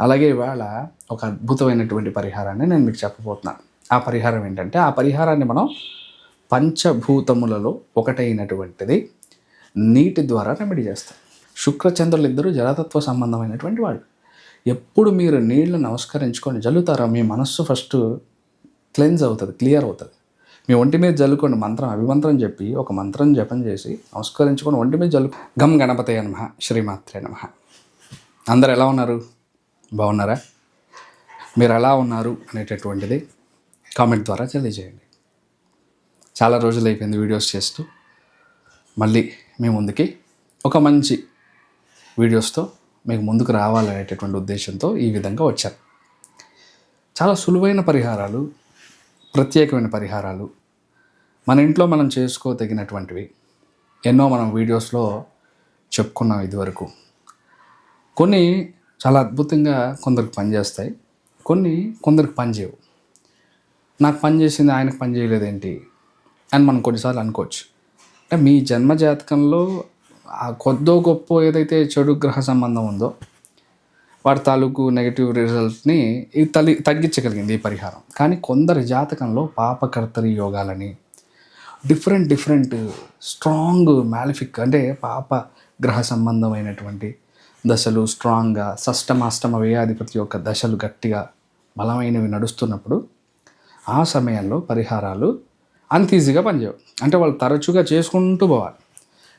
అలాగే ఇవాళ ఒక అద్భుతమైనటువంటి పరిహారాన్ని నేను మీకు చెప్పబోతున్నాను ఆ పరిహారం ఏంటంటే ఆ పరిహారాన్ని మనం పంచభూతములలో ఒకటైనటువంటిది నీటి ద్వారా రెమెడీ చేస్తాం. శుక్రచంద్రులు ఇద్దరు జలతత్వ సంబంధమైనటువంటి వాళ్ళు. ఎప్పుడు మీరు నీళ్ళు నమస్కరించుకొని జల్లుతారో మీ మనస్సు ఫస్ట్ క్లెన్స్ అవుతుంది క్లియర్ అవుతుంది. మీ ఒంటి మీద జల్లుకోండి మంత్రం అభిమంత్రం చెప్పి ఒక మంత్రం జపం చేసి నమస్కరించుకొని ఒంటి మీద జల్లు గమ్ గణపతి నమ శ్రీమాత్రే నమ. అందరు ఎలా ఉన్నారు? బాగున్నారా? మీరు ఎలా ఉన్నారు అనేటటువంటిది కామెంట్ ద్వారా తెలియజేయండి. చాలా రోజులు అయిపోయింది వీడియోస్ చేస్తూ. మళ్ళీ మీ ముందుకి ఒక మంచి వీడియోస్తో మీకు ముందుకు రావాలనేటటువంటి ఉద్దేశంతో ఈ విధంగా వచ్చారు చాలా సులువైన పరిహారాలు ప్రత్యేకమైన పరిహారాలు మన ఇంట్లో మనం చేసుకోదగినటువంటివి ఎన్నో మనం వీడియోస్లో చెప్పుకున్నాం ఇదివరకు. కొన్ని చాలా అద్భుతంగా కొందరికి పనిచేస్తాయి కొన్ని కొందరికి పనిచేయవు నాకు పని చేసింది ఆయనకు పని చేయలేదేంటి? అని మనం కొన్నిసార్లు అనుకోవచ్చు. అంటే మీ జన్మ జాతకంలో ఆ కొద్దో గొప్ప ఏదైతే చెడు గ్రహ సంబంధం ఉందో వాటి తాలూకు నెగిటివ్ రిజల్ట్ని ఇది తల్లి తగ్గించగలిగింది ఈ పరిహారం. కానీ కొందరి జాతకంలో పాపకర్తరి యోగాలని డిఫరెంట్ డిఫరెంట్ స్ట్రాంగ్ మ్యాలిఫిక్ అంటే పాప గ్రహ సంబంధమైనటువంటి దశలు స్ట్రాంగ్గా షష్టమాష్టమ వ్యయాధిపతి యొక్క దశలు గట్టిగా బలమైనవి నడుస్తున్నప్పుడు ఆ సమయంలో పరిహారాలు అంత ఈజీగా పనిచేయవు. అంటే వాళ్ళు తరచుగా చేసుకుంటూ పోవాలి.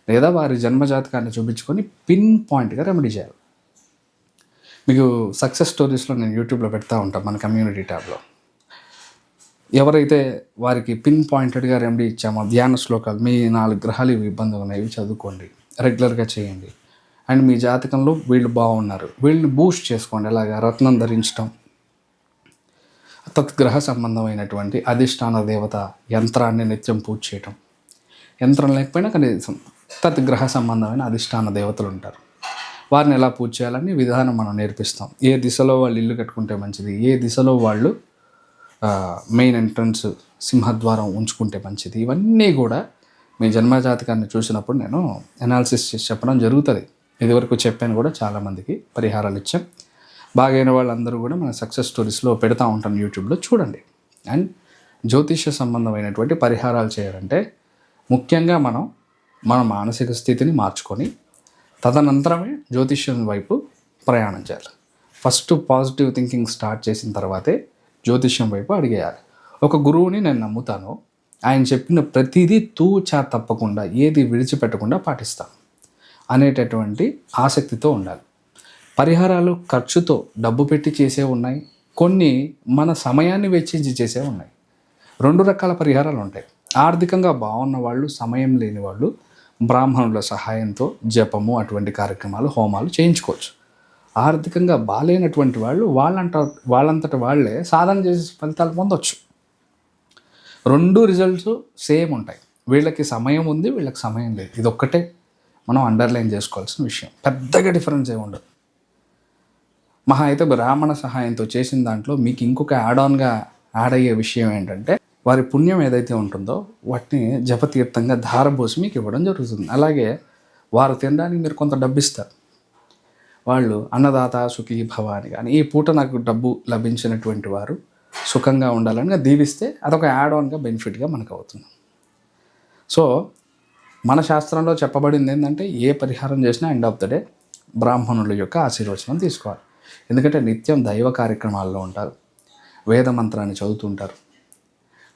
లేదా వారి జన్మజాతకాన్ని చూపించుకొని పిన్ పాయింట్గా రెమెడీ చేయాలి. మీకు సక్సెస్ స్టోరీస్లో నేను యూట్యూబ్లో పెడతా ఉంటాను మన కమ్యూనిటీ ట్యాబ్లో ఎవరైతే వారికి పిన్ పాయింటెడ్గా రెమెడీ ఇచ్చామో ధ్యాన శ్లోకాలు మీ నాలుగు గ్రహాలు ఇవి ఇబ్బందులు ఉన్నాయి ఇవి చదువుకోండి. రెగ్యులర్గా చేయండి. అండ్ మీ జాతకంలో వీళ్ళు బాగున్నారు. వీళ్ళని బూస్ట్ చేసుకోండి. అలాగా రత్నం ధరించడం తత్గ్రహ సంబంధమైనటువంటి అధిష్టాన దేవత యంత్రాన్ని నిత్యం పూజ చేయటం. యంత్రం లేకపోయినా కనీసం తత్గ్రహ సంబంధమైన అధిష్టాన దేవతలు ఉంటారు. వారిని ఎలా పూజ చేయాలని విధానం మనం నేర్పిస్తాం. ఏ దిశలో వాళ్ళు ఇల్లు కట్టుకుంటే మంచిది? ఏ దిశలో వాళ్ళు మెయిన్ ఎంట్రన్స్ సింహద్వారం ఉంచుకుంటే మంచిది? ఇవన్నీ కూడా మీ జన్మజాతకాన్ని చూసినప్పుడు నేను అనాలిసిస్ చేసి చెప్పడం జరుగుతుంది. ఇదివరకు చెప్పాను కూడా చాలామందికి పరిహారాలు ఇచ్చాం బాగైన వాళ్ళందరూ కూడా మన సక్సెస్ స్టోరీస్లో పెడతా ఉంటాను యూట్యూబ్లో చూడండి. అండ్ జ్యోతిష సంబంధమైనటువంటి పరిహారాలు చేయాలంటే ముఖ్యంగా మనం మన మానసిక స్థితిని మార్చుకొని తదనంతరమే జ్యోతిష్యం వైపు ప్రయాణం చేయాలి. ఫస్ట్ పాజిటివ్ థింకింగ్ స్టార్ట్ చేసిన తర్వాతే జ్యోతిష్యం వైపు అడిగేయాలి. ఒక గురువుని నేను నమ్ముతాను. ఆయన చెప్పిన ప్రతిదీ తూచా తప్పకుండా ఏది విడిచిపెట్టకుండా పాటిస్తాను అనేటటువంటి ఆసక్తితో ఉండాలి. పరిహారాలు ఖర్చుతో డబ్బు పెట్టి చేసే ఉన్నాయి. కొన్ని మన సమయాన్ని వెచ్చించి చేసే ఉన్నాయి. రెండు రకాల పరిహారాలు ఉంటాయి. ఆర్థికంగా బాగున్న వాళ్ళు సమయం లేని వాళ్ళు బ్రాహ్మణుల సహాయంతో జపము అటువంటి కార్యక్రమాలు హోమాలు చేయించుకోవచ్చు. ఆర్థికంగా బాగాలేనటువంటి వాళ్ళు వాళ్ళంట వాళ్ళంతట వాళ్ళే సాధన చేసే ఫలితాలు పొందొచ్చు. రెండు రిజల్ట్స్ సేమ్ ఉంటాయి. వీళ్ళకి సమయం ఉంది వీళ్ళకి సమయం లేదు. ఇది ఒక్కటే మనం అండర్లైన్ చేసుకోవాల్సిన విషయం. పెద్దగా డిఫరెన్స్ ఏమి ఉండదు. మహా అయితే బ్రాహ్మణ సహాయంతో చేసిన దాంట్లో మీకు ఇంకొక యాడ్ ఆన్గా యాడ్ అయ్యే విషయం ఏంటంటే వారి పుణ్యం ఏదైతే ఉంటుందో వాటిని జపతీర్థంగా ధారబోసి మీకు ఇవ్వడం జరుగుతుంది. అలాగే వారు తినడానికి మీరు కొంత డబ్బు ఇస్తారు వాళ్ళు అన్నదాత సుఖీ భవ అని కానీ ఈ పూట నాకు డబ్బు లభించినటువంటి వారు సుఖంగా ఉండాలని దీవిస్తే అదొక యాడ్ ఆన్గా బెనిఫిట్గా మనకు అవుతుంది. సో మన శాస్త్రంలో చెప్పబడింది ఏంటంటే ఏ పరిహారం చేసినా ఎండ్ ఆఫ్ ద డే బ్రాహ్మణుల యొక్క ఆశీర్వచనం తీసుకోవాలి. ఎందుకంటే నిత్యం దైవ కార్యక్రమాల్లో ఉంటారు. వేద మంత్రాన్ని చదువుతుంటారు.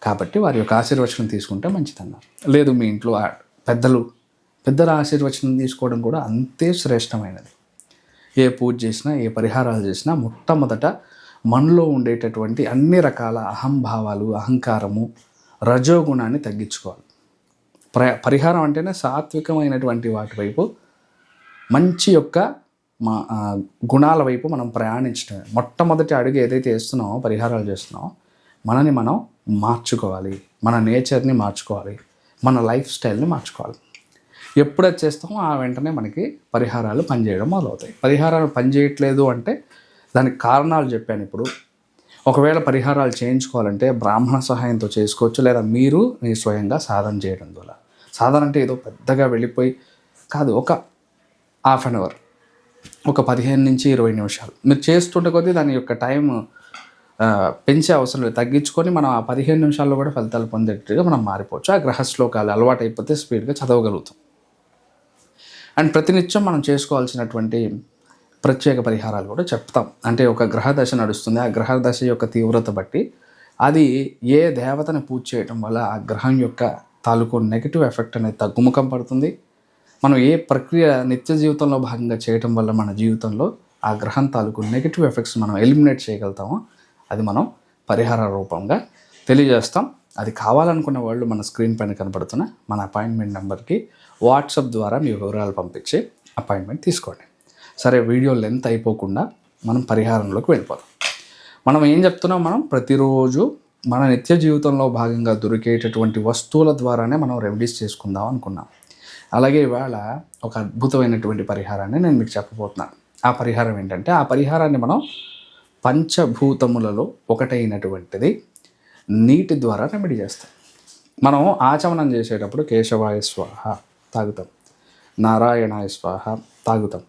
కాబట్టి వారి యొక్క ఆశీర్వచనం తీసుకుంటే మంచిదన్నారు. లేదు మీ ఇంట్లో పెద్దలు పెద్దల ఆశీర్వచనం తీసుకోవడం కూడా అంతే శ్రేష్టమైనది. ఏ పూజ చేసినా ఏ పరిహారాలు చేసినా మొట్టమొదట మనలో ఉండేటటువంటి అన్ని రకాల అహంభావాలు అహంకారము రజోగుణాన్ని తగ్గించుకోవాలి. ప్ర పరిహారం అంటేనే సాత్వికమైనటువంటి వాటి వైపు మంచి యొక్క మా గుణాల వైపు మనం ప్రయాణించడమే మొట్టమొదటి అడుగు ఏదైతే వేస్తున్నామో పరిహారాలు చేస్తున్నామో మనని మనం మార్చుకోవాలి. మన నేచర్ని మార్చుకోవాలి. మన లైఫ్ స్టైల్ని మార్చుకోవాలి. ఎప్పుడైతే చేస్తామో ఆ వెంటనే మనకి పరిహారాలు పనిచేయడం మొదలవుతాయి. పరిహారాలు పనిచేయట్లేదు అంటే దానికి కారణాలు చెప్పాను ఇప్పుడు. ఒకవేళ పరిహారాలు చేయించుకోవాలంటే బ్రాహ్మణ సహాయంతో చేసుకోవచ్చు లేదా మీరు మీ స్వయంగా సాధన చేయడం ద్వారా. సాధన అంటే ఏదో పెద్దగా వెళ్ళిపోయి కాదు ఒక హాఫ్ అన్ అవర్ ఒక పదిహేను నుంచి ఇరవై నిమిషాలు. మీరు చేస్తుంటే కొద్దీ దాని యొక్క టైం పెంచే అవసరం లేదు. తగ్గించుకొని మనం ఆ పదిహేను నిమిషాల్లో కూడా ఫలితాలు పొందేట్టుగా మనం మారిపోవచ్చు. ఆ గ్రహ శ్లోకాలు అలవాటు అయిపోతే స్పీడ్గా చదవగలుగుతాం. అండ్ ప్రతినిత్యం మనం చేసుకోవాల్సినటువంటి ప్రత్యేక పరిహారాలు కూడా చెప్తాం. అంటే ఒక గ్రహ దశ నడుస్తుంది. ఆ గ్రహ దశ యొక్క తీవ్రత బట్టి అది ఏ దేవతని పూజ చేయటం వల్ల ఆ గ్రహం యొక్క తాలూకు నెగిటివ్ ఎఫెక్ట్ అనేది తగ్గుముఖం పడుతుంది. మనం ఏ ప్రక్రియ నిత్య జీవితంలో భాగంగా చేయటం వల్ల మన జీవితంలో ఆ గ్రహం తాలూకు నెగిటివ్ ఎఫెక్ట్స్ మనం ఎలిమినేట్ చేయగలుగుతామో అది మనం పరిహార రూపంగా తెలియజేస్తాం. అది కావాలనుకున్న వాళ్ళు మన స్క్రీన్ పైన కనపడుతున్న మన అపాయింట్మెంట్ నెంబర్కి వాట్సాప్ ద్వారా మీ వివరాలు పంపించి అపాయింట్మెంట్ తీసుకోండి. సరే వీడియో లెంత్ అయిపోకుండా మనం పరిహారంలోకి వెళ్ళిపోదాం. మనం ఏం చెప్తున్నాం మనం? ప్రతిరోజు మన నిత్య జీవితంలో భాగంగా దొరికేటటువంటి వస్తువుల ద్వారానే మనం రెమెడీస్ చేసుకుందాం అనుకున్నాం. అలాగే ఇవాళ ఒక అద్భుతమైనటువంటి పరిహారాన్ని నేను మీకు చెప్పబోతున్నాను. ఆ పరిహారం ఏంటంటే ఆ పరిహారాన్ని మనం పంచభూతములలో ఒకటైనటువంటిది నీటి ద్వారా రెమెడీ చేస్తాం. మనం ఆచమనం చేసేటప్పుడు కేశవాయ స్వాహ తాగుతాం. నారాయణాయ స్వాహ తాగుతాం.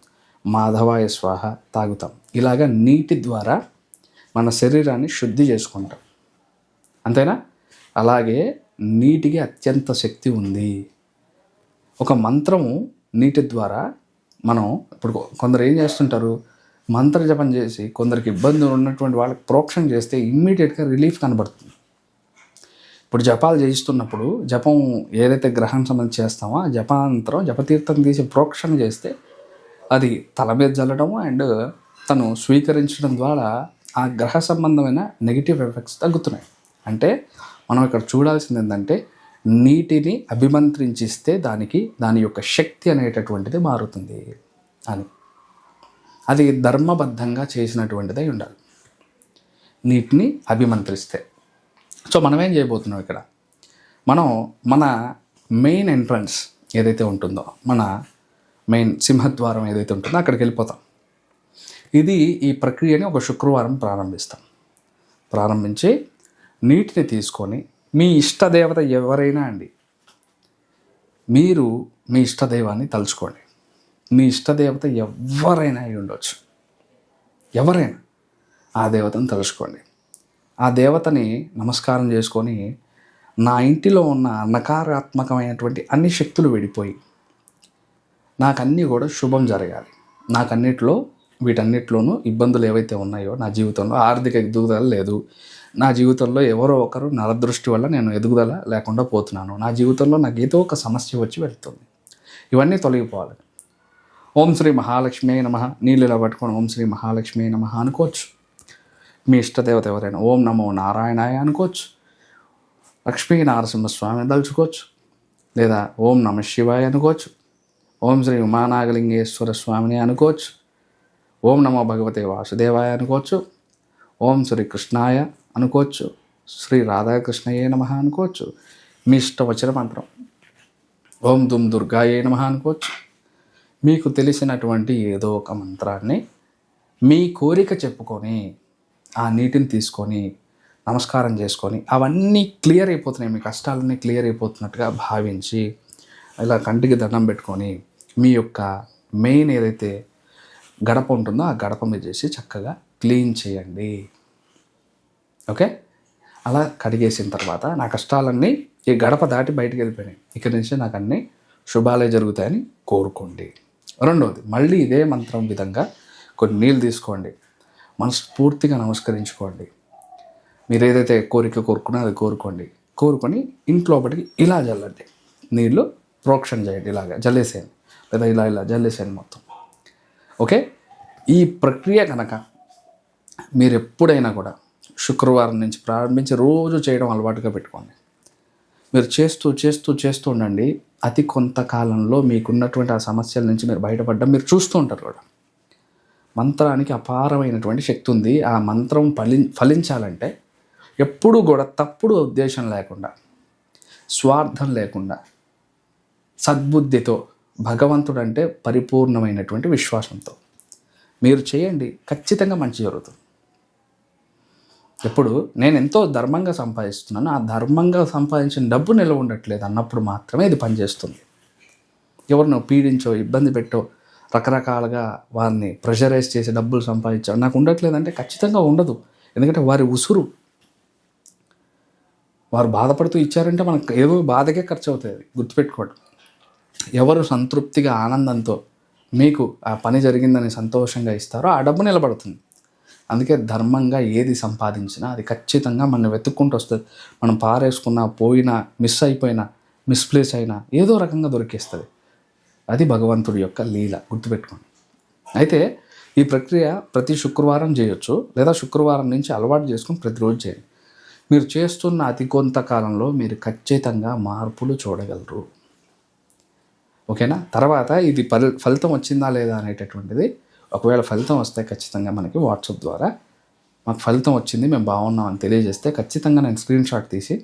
మాధవాయ స్వాహ తాగుతాం. ఇలాగ నీటి ద్వారా మన శరీరాన్ని శుద్ధి చేసుకుంటాం. అంతేనా? అలాగే నీటికి అత్యంత శక్తి ఉంది. ఒక మంత్రము నీటి ద్వారా మనం ఇప్పుడు కొందరు ఏం చేస్తుంటారు? మంత్ర జపం చేసి కొందరికి ఇబ్బందులు ఉన్నటువంటి వాళ్ళకి ప్రోక్షణ చేస్తే ఇమ్మీడియట్గా రిలీఫ్ కనబడుతుంది. ఇప్పుడు జపాలు చేయిస్తున్నప్పుడు జపం ఏదైతే గ్రహం సంబంధించి చేస్తామో ఆ జపాంతరం జపతీర్థం తీసి ప్రోక్షణ చేస్తే అది తల మీద జల్లడం అండ్ తను స్వీకరించడం ద్వారా ఆ గ్రహ సంబంధమైన నెగిటివ్ ఎఫెక్ట్స్ తగ్గుతున్నాయి. అంటే మనం ఇక్కడ చూడాల్సింది ఏంటంటే నీటిని అభిమంత్రించిస్తే దానికి దాని యొక్క శక్తి అనేటటువంటిది మారుతుంది అని. అది ధర్మబద్ధంగా చేసినటువంటిదై ఉండాలి. నీటిని అభిమంత్రిస్తే. సో మనం ఏం చేయబోతున్నాం ఇక్కడ? మనం మన మెయిన్ ఎంట్రన్స్ ఏదైతే ఉంటుందో మన మెయిన్ సింహద్వారం ఏదైతే ఉంటుందో అక్కడికి వెళ్ళిపోతాం. ఇది ఈ ప్రక్రియని ఒక శుక్రవారం ప్రారంభిస్తాం. ప్రారంభించి నీటిని తీసుకొని మీ ఇష్టదేవత ఎవరైనా అండి మీరు మీ ఇష్టదైవాన్ని తలుచుకోండి. మీ ఇష్టదేవత ఎవరైనా అయి ఉండొచ్చు. ఎవరైనా ఆ దేవతను తలుచుకోండి. ఆ దేవతని నమస్కారం చేసుకొని నా ఇంటిలో ఉన్న నకారాత్మకమైనటువంటి అన్ని శక్తులు విడిపోయి నాకన్నీ కూడా శుభం జరగాలి. నాకన్నిటిలో వీటన్నిటిలోనూ ఇబ్బందులు ఏవైతే ఉన్నాయో నా జీవితంలో ఆర్థిక ఎదుగుదల లేదు. నా జీవితంలో ఎవరో ఒకరు నరదృష్టి వల్ల నేను ఎదుగుదల లేకుండా పోతున్నాను. నా జీవితంలో నాకు ఏదో ఒక సమస్య వచ్చి వెళ్తుంది. ఇవన్నీ తొలగిపోవాలి. ఓం శ్రీ మహాలక్ష్మి నమ. నీళ్ళు ఇలా పట్టుకొని ఓం శ్రీ మహాలక్ష్మి నమ అనుకోవచ్చు. మీ ఇష్టదేవత ఎవరైనా ఓం నమో నారాయణాయ అనుకోవచ్చు. లక్ష్మీ నారసింహస్వామి దలుచుకోవచ్చు లేదా ఓం నమ శివాయ అనుకోవచ్చు. ఓం శ్రీ ఉమానాగలింగేశ్వర స్వామిని అనుకోవచ్చు. ఓం నమో భగవతే వాసుదేవాయ అనుకోవచ్చు. ఓం శ్రీ కృష్ణాయ అనుకోవచ్చు. శ్రీ రాధాకృష్ణయే నమ అనుకోవచ్చు. మీ ఇష్ట వచ్చిన మంత్రం. ఓం దుమ్ దుర్గాయే నమ అనుకోవచ్చు. మీకు తెలిసినటువంటి ఏదో ఒక మంత్రాన్ని మీ కోరిక చెప్పుకొని ఆ నీటిని తీసుకొని నమస్కారం చేసుకొని అవన్నీ క్లియర్ అయిపోతున్నాయి. మీ కష్టాలన్నీ క్లియర్ అయిపోతున్నట్టుగా భావించి ఇలా కంటికి దండం పెట్టుకొని మీ యొక్క మెయిన్ ఏదైతే గడప ఉంటుందో ఆ గడప మీద చేసి చక్కగా క్లీన్ చేయండి. ఓకే? అలా కడిగేసిన తర్వాత నా కష్టాలన్నీ ఈ గడప దాటి బయటికి వెళ్ళిపోయినాయి. ఇక్కడి నుంచి నాకు అన్నీ శుభాలే జరుగుతాయని కోరుకోండి. రెండవది మళ్ళీ ఇదే మంత్రం విధంగా కొన్ని నీళ్ళు తీసుకోండి. మనస్ఫూర్తిగా నమస్కరించుకోండి. మీరు ఏదైతే కోరిక కోరుకున్నారో అది కోరుకోండి. కోరుకొని ఇంట్లోపటికి ఇలా జల్లండి. నీళ్ళు ప్రోక్షణ చేయండి ఇలాగా జల్లేసేయండి. లేదా ఇలా ఇలా జల్లేసేయండి మొత్తం. ఓకే? ఈ ప్రక్రియ కనుక మీరు ఎప్పుడైనా కూడా శుక్రవారం నుంచి ప్రారంభించి రోజు చేయడం అలవాటుగా పెట్టుకోండి. మీరు చేస్తూ చేస్తూ చేస్తూ ఉండండి. అతి కొంతకాలంలో మీకున్నటువంటి ఆ సమస్యల నుంచి మీరు బయటపడడం మీరు చూస్తూ ఉంటారు కూడా. మంత్రానికి అపారమైనటువంటి శక్తి ఉంది. ఆ మంత్రం ఫలి ఫలించాలంటే ఎప్పుడూ కూడా తప్పుడు ఉద్దేశం లేకుండా స్వార్థం లేకుండా సద్బుద్ధితో భగవంతుడు అంటే పరిపూర్ణమైనటువంటి విశ్వాసంతో. మీరు చేయండి ఖచ్చితంగా మంచి జరుగుతుంది. ఇప్పుడు నేను ఎంతో ధర్మంగా సంపాదిస్తున్నాను ఆ ధర్మంగా సంపాదించిన డబ్బు నిల్వ ఉండట్లేదు అన్నప్పుడు మాత్రమే ఇది పనిచేస్తుంది. ఎవరినో పీడించో ఇబ్బంది పెట్టో రకరకాలుగా వారిని ప్రెషరైజ్ చేసి డబ్బులు సంపాదించావు నాకు ఉండట్లేదంటే ఖచ్చితంగా ఉండదు. ఎందుకంటే వారి ఉసురు. వారు బాధపడుతూ ఇచ్చారంటే మనకు ఏదో బాధకే ఖర్చు అవుతుంది గుర్తుపెట్టుకోవడం ఎవరు సంతృప్తిగా ఆనందంతో మీకు ఆ పని జరిగిందని సంతోషంగా ఇస్తారో ఆ డబ్బు నిలబడుతుంది. అందుకే ధర్మంగా ఏది సంపాదించినా అది ఖచ్చితంగా మనం వెతుక్కుంటూ వస్తుంది. మనం పారేసుకున్నా పోయినా మిస్ అయిపోయినా మిస్ప్లేస్ అయినా ఏదో రకంగా దొరికేస్తుంది. అది భగవంతుడి యొక్క లీల గుర్తుపెట్టుకోండి. అయితే ఈ ప్రక్రియ ప్రతి శుక్రవారం చేయొచ్చు లేదా శుక్రవారం నుంచి అలవాటు చేసుకుని ప్రతిరోజు చేయండి. మీరు చేస్తున్న అతి కొంతకాలంలో మీరు ఖచ్చితంగా మార్పులు చూడగలరు. ఓకేనా? తర్వాత ఇది ఫలి ఫలితం వచ్చిందా లేదా అనేటటువంటిది ఒకవేళ ఫలితం వస్తే ఖచ్చితంగా మనకి వాట్సాప్ ద్వారా మాకు ఫలితం వచ్చింది మేము బాగున్నాం అని తెలియజేస్తే ఖచ్చితంగా నేను స్క్రీన్ షాట్ తీసి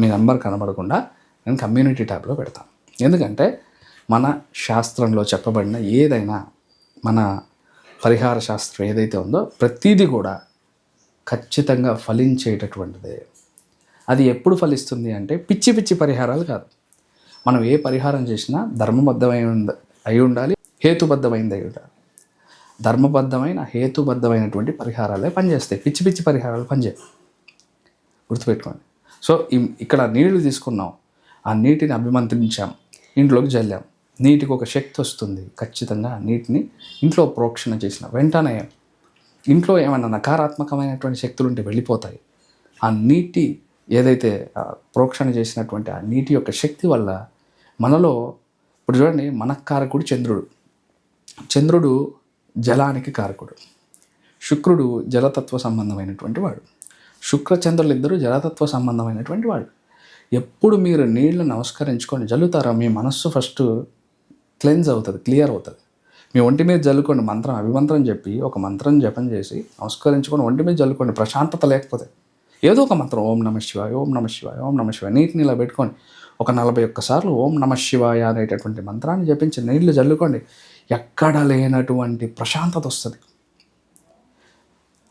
మీ నెంబర్ కనబడకుండా నేను కమ్యూనిటీ ట్యాబ్లో పెడతాను. ఎందుకంటే మన శాస్త్రంలో చెప్పబడిన ఏదైనా మన పరిహార శాస్త్రం ఏదైతే ఉందో ప్రతిదీ కూడా ఖచ్చితంగా ఫలించేటటువంటిదే. అది ఎప్పుడు ఫలిస్తుంది అంటే పిచ్చి పిచ్చి పరిహారాలు కాదు. మనం ఏ పరిహారం చేసినా ధర్మబద్ధమై అయి ఉండాలి హేతుబద్ధమైనది అయి ఉండాలి. ధర్మబద్ధమైన హేతుబద్ధమైనటువంటి పరిహారాలే పనిచేస్తాయి. పిచ్చి పిచ్చి పరిహారాలు పనిచేయవు. గుర్తుపెట్టుకోండి. సో ఇక్కడ నీళ్ళు తీసుకున్నాం. ఆ నీటిని అభిమంత్రించాం. ఇంట్లోకి జల్లాం. నీటికి ఒక శక్తి వస్తుంది. ఖచ్చితంగా నీటిని ఇంట్లో ప్రోక్షణ చేసిన వెంటనే ఇంట్లో ఏమైనా నకారాత్మకమైనటువంటి శక్తులు ఉంటే వెళ్ళిపోతాయి. ఆ నీటి ఏదైతే ప్రోక్షణ చేసినటువంటి ఆ నీటి యొక్క శక్తి వల్ల మనలో ఇప్పుడు చూడండి మనకారకుడు చంద్రుడు. చంద్రుడు జలానికి కారకుడు. శుక్రుడు జలతత్వ సంబంధమైనటువంటి వాడు. శుక్ర ఇద్దరు జలతత్వ సంబంధమైనటువంటి వాడు ఎప్పుడు మీరు నీళ్ళు నమస్కరించుకొని జల్లుతారో మీ మనస్సు ఫస్ట్ క్లెన్స్ అవుతుంది క్లియర్ అవుతుంది. మీ ఒంటి మీద జల్లుకోండి మంత్రం అభిమంత్రం చెప్పి ఒక మంత్రం జపం చేసి నమస్కరించుకొని ఒంటి మీద జల్లుకోండి ప్రశాంతత లేకపోతే. ఏదో ఒక మంత్రం ఓం నమ శివాయ ఓం నమ శివాయ ఓం నమ శివాయ నీటిని ఇలా పెట్టుకొని ఒక నలభై ఒక్కసార్లు ఓం నమ శివాయ అనేటటువంటి మంత్రాన్ని జపించి నీళ్ళు జల్లుకోండి. ఎక్కడ లేనటువంటి ప్రశాంతత వస్తుంది.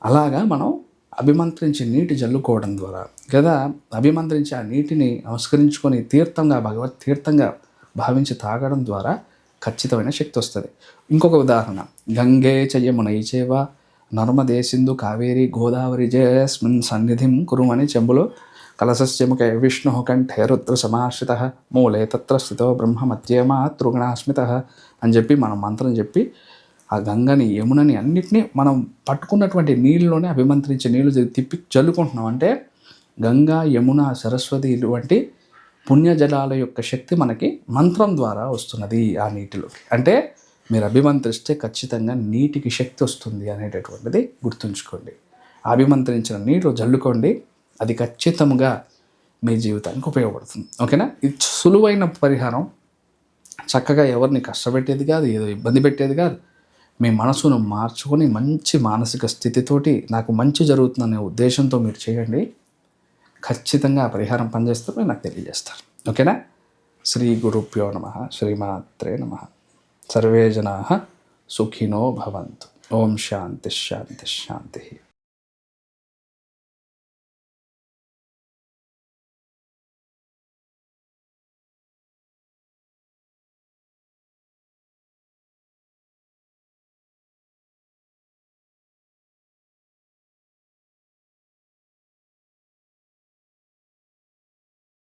అలాగా మనం అభిమంత్రించి నీటి జల్లుకోవడం ద్వారా లేదా అభిమంత్రించి ఆ నీటిని నమస్కరించుకొని తీర్థంగా భగవత్ తీర్థంగా భావించి తాగడం ద్వారా ఖచ్చితమైన శక్తి వస్తుంది. ఇంకొక ఉదాహరణ. గంగే చయమునై చేవ నర్మదే సింధు కావేరి గోదావరి జయస్మిన్ సన్నిధిం కురుమని చెంబులో కలసస్యముఖే విష్ణు కంఠే రుద్ర సమాశ్రిత మూలే తత్ర స్థితో బ్రహ్మ మధ్యేమా తృగుణాస్మిత అని చెప్పి మనం మంత్రం చెప్పి ఆ గంగని యమునని అన్నిటినీ మనం పట్టుకున్నటువంటి నీళ్ళలోనే అభిమంత్రించే నీళ్ళు తిప్పి చల్లుకుంటున్నాం. అంటే గంగా యమున సరస్వతి ఇటువంటి పుణ్యజలాల యొక్క శక్తి మనకి మంత్రం ద్వారా వస్తున్నది ఆ నీటిలోకి అంటే మీరు అభిమంత్రిస్తే ఖచ్చితంగా నీటికి శక్తి వస్తుంది అనేటటువంటిది గుర్తుంచుకోండి. అభిమంత్రించిన నీటిలో జల్లుకోండి. అది ఖచ్చితంగా మీ జీవితానికి ఉపయోగపడుతుంది. ఓకేనా? ఇది సులువైన పరిహారం. చక్కగా ఎవరిని కష్టపెట్టేది కాదు ఏదో ఇబ్బంది పెట్టేది కాదు. మీ మనసును మార్చుకొని మంచి మానసిక స్థితితోటి నాకు మంచి జరుగుతుందనే ఉద్దేశంతో మీరు చేయండి. ఖచ్చితంగా ఆ పరిహారం పనిచేస్తారని నాకు తెలియజేస్తారు. ఓకేనా? శ్రీ గురుభ్యో నమ శ్రీమాత్రే నమ. సర్వే జనా సుఖినో భవంతు. ఓం శాంతి శాంతి శాంతి.